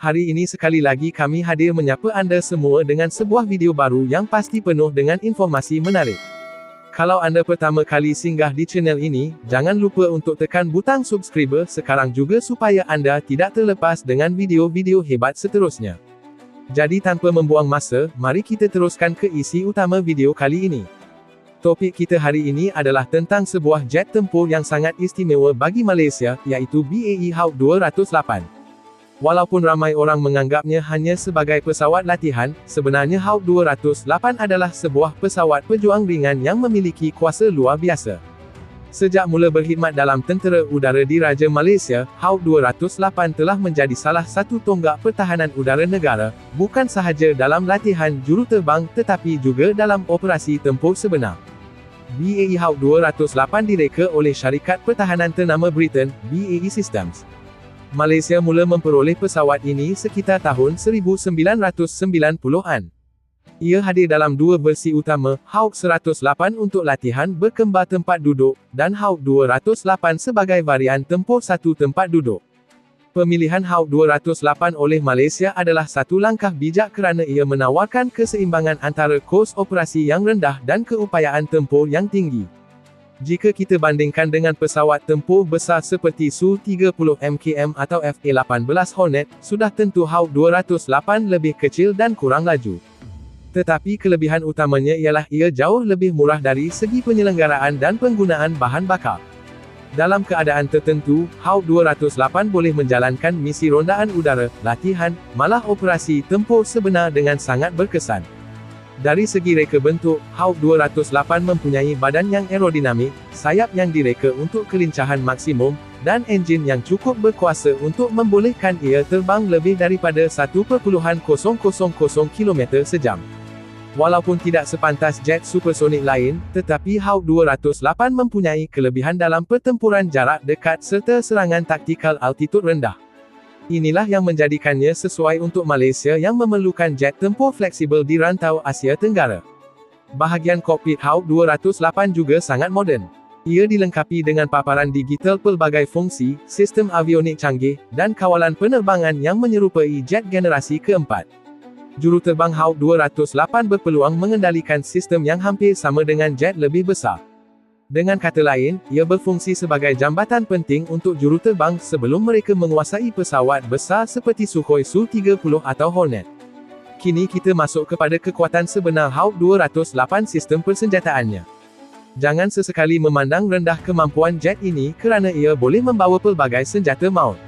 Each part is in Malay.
Hari ini sekali lagi kami hadir menyapa anda semua dengan sebuah video baru yang pasti penuh dengan informasi menarik. Kalau anda pertama kali singgah di channel ini, jangan lupa untuk tekan butang subscriber sekarang juga supaya anda tidak terlepas dengan video-video hebat seterusnya. Jadi tanpa membuang masa, mari kita teruskan ke isi utama video kali ini. Topik kita hari ini adalah tentang sebuah jet tempur yang sangat istimewa bagi Malaysia, iaitu BAE Hawk 208. Walaupun ramai orang menganggapnya hanya sebagai pesawat latihan, sebenarnya Hawk 208 adalah sebuah pesawat pejuang ringan yang memiliki kuasa luar biasa. Sejak mula berkhidmat dalam tentera udara diraja Malaysia, Hawk 208 telah menjadi salah satu tonggak pertahanan udara negara, bukan sahaja dalam latihan juruterbang tetapi juga dalam operasi tempur sebenar. BAE Hawk 208 direka oleh syarikat pertahanan ternama Britain, BAE Systems. Malaysia mula memperoleh pesawat ini sekitar tahun 1990-an. Ia hadir dalam dua versi utama, Hawk 108 untuk latihan berkembar tempat duduk, dan Hawk 208 sebagai varian tempur satu tempat duduk. Pemilihan Hawk 208 oleh Malaysia adalah satu langkah bijak kerana ia menawarkan keseimbangan antara kos operasi yang rendah dan keupayaan tempur yang tinggi. Jika kita bandingkan dengan pesawat tempur besar seperti Su-30 MKM atau FA-18 Hornet, sudah tentu Hawk 208 lebih kecil dan kurang laju. Tetapi kelebihan utamanya ialah ia jauh lebih murah dari segi penyelenggaraan dan penggunaan bahan bakar. Dalam keadaan tertentu, Hawk 208 boleh menjalankan misi rondaan udara, latihan, malah operasi tempur sebenar dengan sangat berkesan. Dari segi reka bentuk, Hawk 208 mempunyai badan yang aerodinamik, sayap yang direka untuk kelincahan maksimum, dan enjin yang cukup berkuasa untuk membolehkan ia terbang lebih daripada 1.000 km sejam. Walaupun tidak sepantas jet supersonik lain, tetapi Hawk 208 mempunyai kelebihan dalam pertempuran jarak dekat serta serangan taktikal altitude rendah. Inilah yang menjadikannya sesuai untuk Malaysia yang memerlukan jet tempur fleksibel di rantau Asia Tenggara. Bahagian kokpit Hawk 208 juga sangat moden. Ia dilengkapi dengan paparan digital pelbagai fungsi, sistem avionik canggih, dan kawalan penerbangan yang menyerupai jet generasi keempat juruterbang Hawk 208 berpeluang mengendalikan sistem yang hampir sama dengan jet lebih besar. Dengan kata lain, ia berfungsi sebagai jambatan penting untuk juruterbang sebelum mereka menguasai pesawat besar seperti Sukhoi Su-30 atau Hornet. Kini kita masuk kepada kekuatan sebenar Hawk 208 sistem persenjataannya. Jangan sesekali memandang rendah kemampuan jet ini kerana ia boleh membawa pelbagai senjata maut.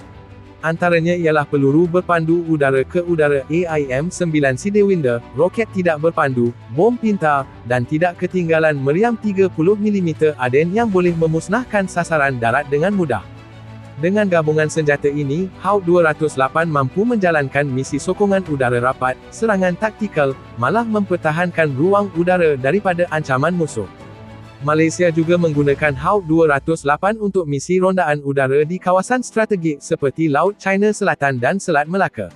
Antaranya ialah peluru berpandu udara ke udara AIM-9 Sidewinder, roket tidak berpandu, bom pintar, dan tidak ketinggalan meriam 30mm Aden yang boleh memusnahkan sasaran darat dengan mudah. Dengan gabungan senjata ini, Hawk 208 mampu menjalankan misi sokongan udara rapat, serangan taktikal, malah mempertahankan ruang udara daripada ancaman musuh. Malaysia juga menggunakan Hawk 208 untuk misi rondaan udara di kawasan strategik seperti Laut China Selatan dan Selat Melaka.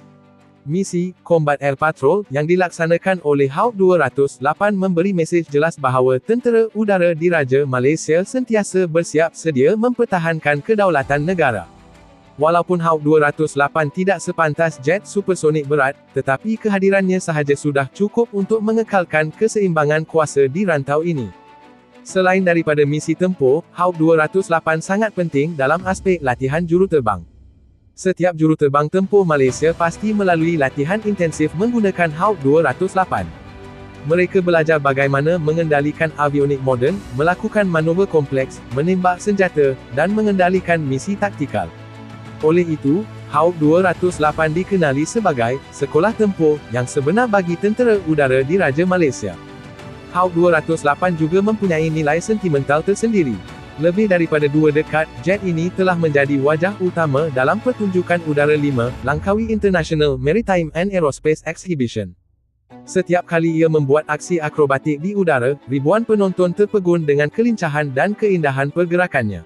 Misi Combat Air Patrol yang dilaksanakan oleh Hawk 208 memberi mesej jelas bahawa tentera udara diraja Malaysia sentiasa bersiap sedia mempertahankan kedaulatan negara. Walaupun Hawk 208 tidak sepantas jet supersonik berat, tetapi kehadirannya sahaja sudah cukup untuk mengekalkan keseimbangan kuasa di rantau ini. Selain daripada misi tempur, Hawk 208 sangat penting dalam aspek latihan juruterbang. Setiap juruterbang tempur Malaysia pasti melalui latihan intensif menggunakan Hawk 208. Mereka belajar bagaimana mengendalikan avionik moden, melakukan manuver kompleks, menembak senjata, dan mengendalikan misi taktikal. Oleh itu, Hawk 208 dikenali sebagai sekolah tempur yang sebenar bagi tentera udara diraja Malaysia. Hawk 208 juga mempunyai nilai sentimental tersendiri. Lebih daripada dua dekad, jet ini telah menjadi wajah utama dalam pertunjukan udara 5, Langkawi International Maritime and Aerospace Exhibition. Setiap kali ia membuat aksi akrobatik di udara, ribuan penonton terpegun dengan kelincahan dan keindahan pergerakannya.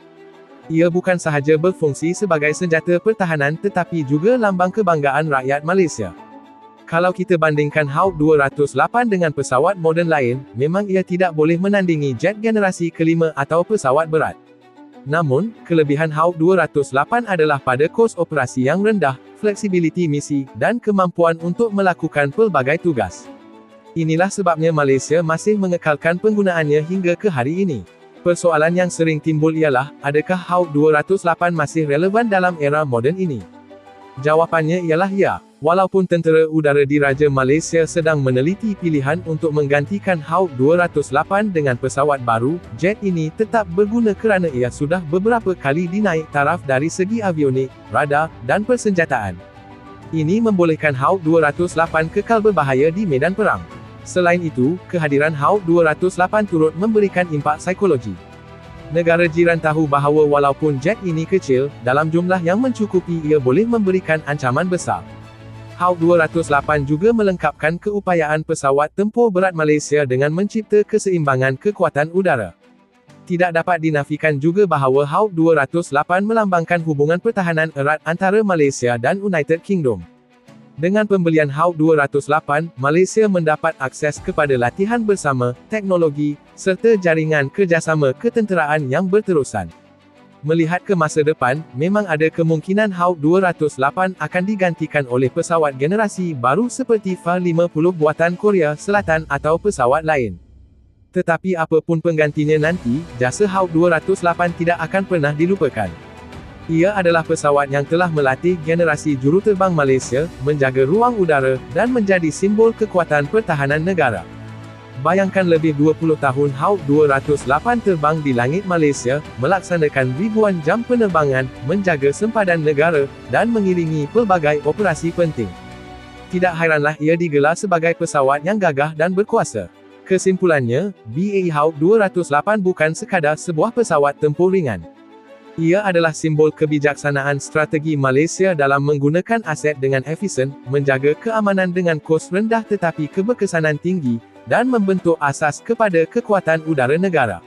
Ia bukan sahaja berfungsi sebagai senjata pertahanan tetapi juga lambang kebanggaan rakyat Malaysia. Kalau kita bandingkan Hawk 208 dengan pesawat moden lain, memang ia tidak boleh menandingi jet generasi kelima atau pesawat berat. Namun, kelebihan Hawk 208 adalah pada kos operasi yang rendah, fleksibiliti misi, dan kemampuan untuk melakukan pelbagai tugas. Inilah sebabnya Malaysia masih mengekalkan penggunaannya hingga ke hari ini. Persoalan yang sering timbul ialah, adakah Hawk 208 masih relevan dalam era moden ini? Jawapannya ialah ya. Walaupun Tentera Udara Diraja Malaysia sedang meneliti pilihan untuk menggantikan Hawk 208 dengan pesawat baru, jet ini tetap berguna kerana ia sudah beberapa kali dinaik taraf dari segi avionik, radar, dan persenjataan. Ini membolehkan Hawk 208 kekal berbahaya di medan perang. Selain itu, kehadiran Hawk 208 turut memberikan impak psikologi. Negara jiran tahu bahawa walaupun jet ini kecil, dalam jumlah yang mencukupi ia boleh memberikan ancaman besar. Hawk 208 juga melengkapkan keupayaan pesawat tempur berat Malaysia dengan mencipta keseimbangan kekuatan udara. Tidak dapat dinafikan juga bahawa Hawk 208 melambangkan hubungan pertahanan erat antara Malaysia dan United Kingdom. Dengan pembelian Hawk 208, Malaysia mendapat akses kepada latihan bersama, teknologi, serta jaringan kerjasama ketenteraan yang berterusan. Melihat ke masa depan, memang ada kemungkinan Hawk 208 akan digantikan oleh pesawat generasi baru seperti FA-50 buatan Korea Selatan atau pesawat lain. Tetapi apapun penggantinya nanti, jasa Hawk 208 tidak akan pernah dilupakan. Ia adalah pesawat yang telah melatih generasi juruterbang Malaysia, menjaga ruang udara, dan menjadi simbol kekuatan pertahanan negara. Bayangkan lebih 20 tahun Hawk 208 terbang di langit Malaysia, melaksanakan ribuan jam penerbangan, menjaga sempadan negara, dan mengiringi pelbagai operasi penting. Tidak hairanlah ia digelar sebagai pesawat yang gagah dan berkuasa. Kesimpulannya, BAE Hawk 208 bukan sekadar sebuah pesawat tempur ringan. Ia adalah simbol kebijaksanaan strategi Malaysia dalam menggunakan aset dengan efisien, menjaga keamanan dengan kos rendah tetapi keberkesanan tinggi, dan membentuk asas kepada kekuatan udara negara.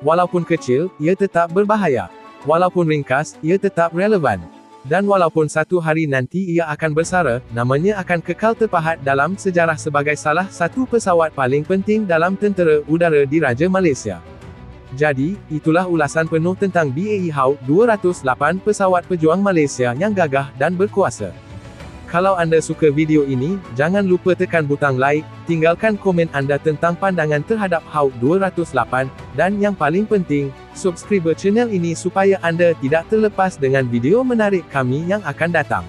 Walaupun kecil, ia tetap berbahaya. Walaupun ringkas, ia tetap relevan. Dan walaupun satu hari nanti ia akan bersara, namanya akan kekal terpahat dalam sejarah sebagai salah satu pesawat paling penting dalam tentera udara diraja Malaysia. Jadi, itulah ulasan penuh tentang BAE Hawk 208 pesawat pejuang Malaysia yang gagah dan berkuasa. Kalau anda suka video ini, jangan lupa tekan butang like, tinggalkan komen anda tentang pandangan terhadap Hawk 208, dan yang paling penting, subscribe channel ini supaya anda tidak terlepas dengan video menarik kami yang akan datang.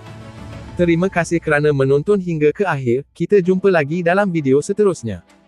Terima kasih kerana menonton hingga ke akhir, kita jumpa lagi dalam video seterusnya.